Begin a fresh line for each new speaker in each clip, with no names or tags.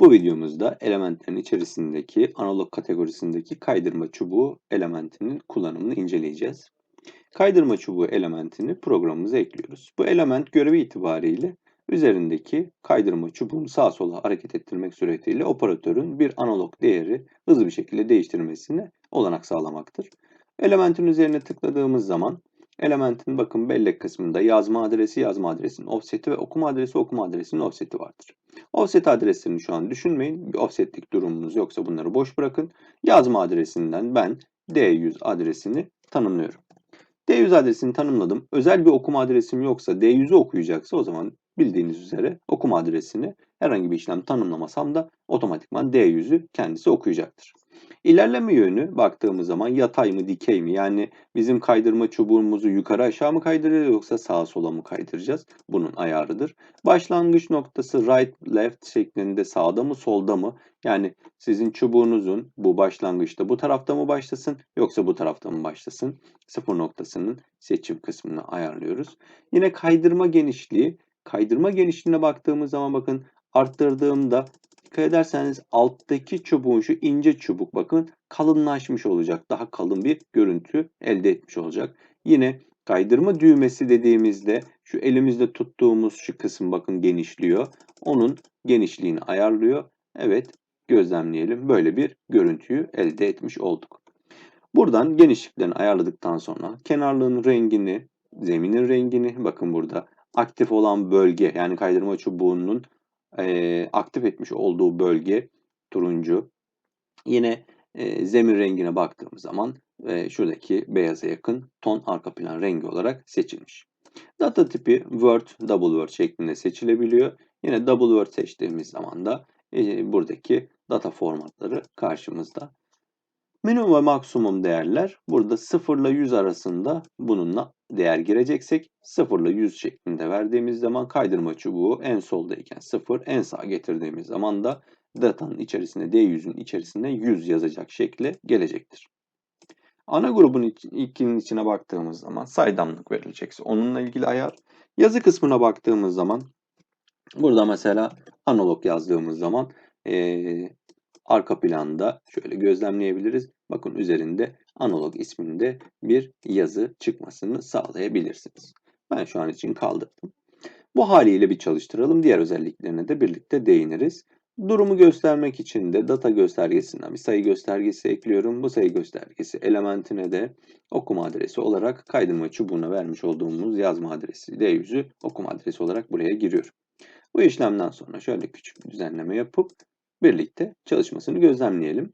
Bu videomuzda elementlerin içerisindeki analog kategorisindeki kaydırma çubuğu elementinin kullanımını inceleyeceğiz. Kaydırma çubuğu elementini programımıza ekliyoruz. Bu element görevi itibariyle üzerindeki kaydırma çubuğunu sağa sola hareket ettirmek suretiyle operatörün bir analog değeri hızlı bir şekilde değiştirmesine olanak sağlamaktır. Elementin üzerine tıkladığımız zaman elementin bakın bellek kısmında yazma adresi, yazma adresinin offset'i ve okuma adresi, okuma adresinin offset'i vardır. Offset adreslerini şu an düşünmeyin. Bir offsetlik durumunuz yoksa bunları boş bırakın. Yazma adresinden ben D100 adresini tanımlıyorum. D100 adresini tanımladım. Özel bir okuma adresim yoksa D100'ü okuyacaksa o zaman bildiğiniz üzere okuma adresini herhangi bir işlem tanımlamasam da otomatikman D100'ü kendisi okuyacaktır. İlerleme yönü baktığımız zaman yatay mı dikey mi? Yani bizim kaydırma çubuğumuzu yukarı aşağı mı kaydıracağız yoksa sağa sola mı kaydıracağız? Bunun ayarıdır. Başlangıç noktası right left şeklinde sağda mı solda mı? Yani sizin çubuğunuzun bu başlangıçta bu tarafta mı başlasın yoksa bu tarafta mı başlasın? Sıfır noktasının seçim kısmını ayarlıyoruz. Yine kaydırma genişliği. Kaydırma genişliğine baktığımız zaman bakın arttırdığımda dikkat ederseniz alttaki çubuğun şu ince çubuk bakın kalınlaşmış olacak. Daha kalın bir görüntü elde etmiş olacak. Yine kaydırma düğmesi dediğimizde şu elimizde tuttuğumuz şu kısım bakın genişliyor. Onun genişliğini ayarlıyor. Evet gözlemleyelim. Böyle bir görüntüyü elde etmiş olduk. Buradan genişliklerini ayarladıktan sonra kenarlığın rengini, zeminin rengini bakın burada aktif olan bölge yani kaydırma çubuğunun e, aktif etmiş olduğu bölge turuncu. Yine e, zemin rengine baktığımız zaman e, şuradaki beyaza yakın ton arka plan rengi olarak seçilmiş. Data tipi Word, Double Word şeklinde seçilebiliyor. Yine Double Word seçtiğimiz zaman da e, buradaki data formatları karşımızda. Minimum ve maksimum değerler burada 0 ile 100 arasında bununla değer gireceksek 0 ile 100 şeklinde verdiğimiz zaman kaydırma çubuğu en soldayken 0 en sağa getirdiğimiz zaman da datanın içerisinde D100'ün içerisinde 100 yazacak şekle gelecektir. Ana grubun ilkinin içine baktığımız zaman saydamlık verilecekse onunla ilgili ayar. Yazı kısmına baktığımız zaman burada mesela analog yazdığımız zaman ee, arka planda şöyle gözlemleyebiliriz. Bakın üzerinde analog isminde bir yazı çıkmasını sağlayabilirsiniz. Ben şu an için kaldırdım. Bu haliyle bir çalıştıralım. Diğer özelliklerine de birlikte değiniriz. Durumu göstermek için de data göstergesinden bir sayı göstergesi ekliyorum. Bu sayı göstergesi elementine de okuma adresi olarak kaydırma çubuğuna vermiş olduğumuz yazma adresi D100'ü okuma adresi olarak buraya giriyorum. Bu işlemden sonra şöyle küçük bir düzenleme yapıp birlikte çalışmasını gözlemleyelim.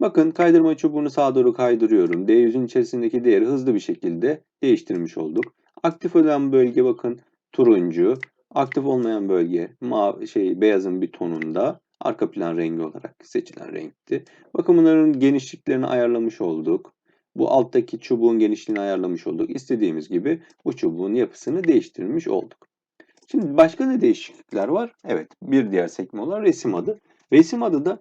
Bakın kaydırma çubuğunu sağa doğru kaydırıyorum. D100'ün içerisindeki değeri hızlı bir şekilde değiştirmiş olduk. Aktif olan bölge bakın turuncu. Aktif olmayan bölge mavi, şey, beyazın bir tonunda. Arka plan rengi olarak seçilen renkti. Bakın bunların genişliklerini ayarlamış olduk. Bu alttaki çubuğun genişliğini ayarlamış olduk. İstediğimiz gibi bu çubuğun yapısını değiştirmiş olduk. Şimdi başka ne değişiklikler var? Evet bir diğer sekme olan resim adı. Resim adı da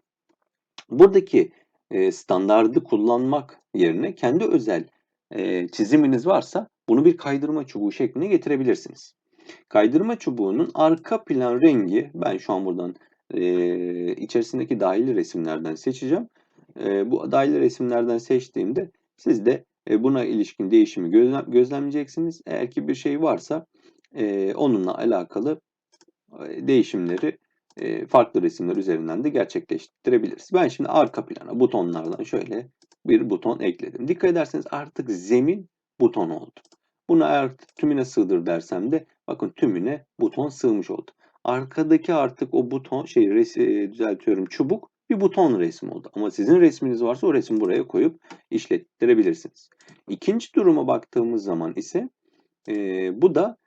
buradaki e, standardı kullanmak yerine kendi özel e, çiziminiz varsa bunu bir kaydırma çubuğu şekline getirebilirsiniz. Kaydırma çubuğunun arka plan rengi ben şu an buradan e, içerisindeki dahili resimlerden seçeceğim. E, bu dahili resimlerden seçtiğimde siz de buna ilişkin değişimi gözlem, gözlemleyeceksiniz. Eğer ki bir şey varsa onunla alakalı değişimleri e, farklı resimler üzerinden de gerçekleştirebiliriz. Ben şimdi arka plana butonlardan şöyle bir buton ekledim. Dikkat ederseniz artık zemin buton oldu. Bunu eğer tümüne sığdır dersem de bakın tümüne buton sığmış oldu. Arkadaki artık o buton şey resi, düzeltiyorum çubuk bir buton resmi oldu. Ama sizin resminiz varsa o resmi buraya koyup işlettirebilirsiniz. İkinci duruma baktığımız zaman ise e, bu da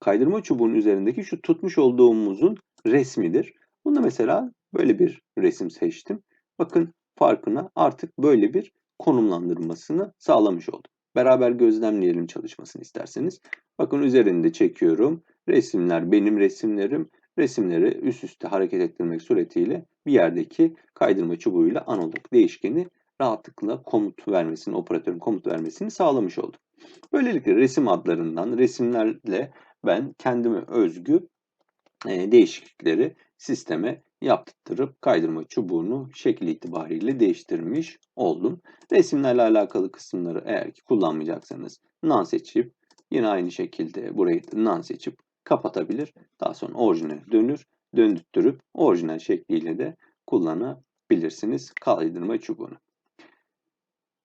kaydırma çubuğun üzerindeki şu tutmuş olduğumuzun resmidir. Bunda mesela böyle bir resim seçtim. Bakın farkına artık böyle bir konumlandırmasını sağlamış oldum. Beraber gözlemleyelim çalışmasını isterseniz. Bakın üzerinde çekiyorum. Resimler benim resimlerim. Resimleri üst üste hareket ettirmek suretiyle bir yerdeki kaydırma çubuğuyla analog değişkeni rahatlıkla komut vermesini, operatörün komut vermesini sağlamış oldum. Böylelikle resim adlarından resimlerle ben kendime özgü değişiklikleri sisteme yaptırıp kaydırma çubuğunu şekil itibariyle değiştirmiş oldum. Resimlerle alakalı kısımları eğer ki kullanmayacaksanız none seçip yine aynı şekilde burayı none seçip kapatabilir. Daha sonra orijinal dönür, döndürtürüp orijinal şekliyle de kullanabilirsiniz kaydırma çubuğunu.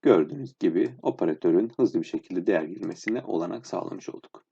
Gördüğünüz gibi operatörün hızlı bir şekilde değer girmesine olanak sağlamış olduk.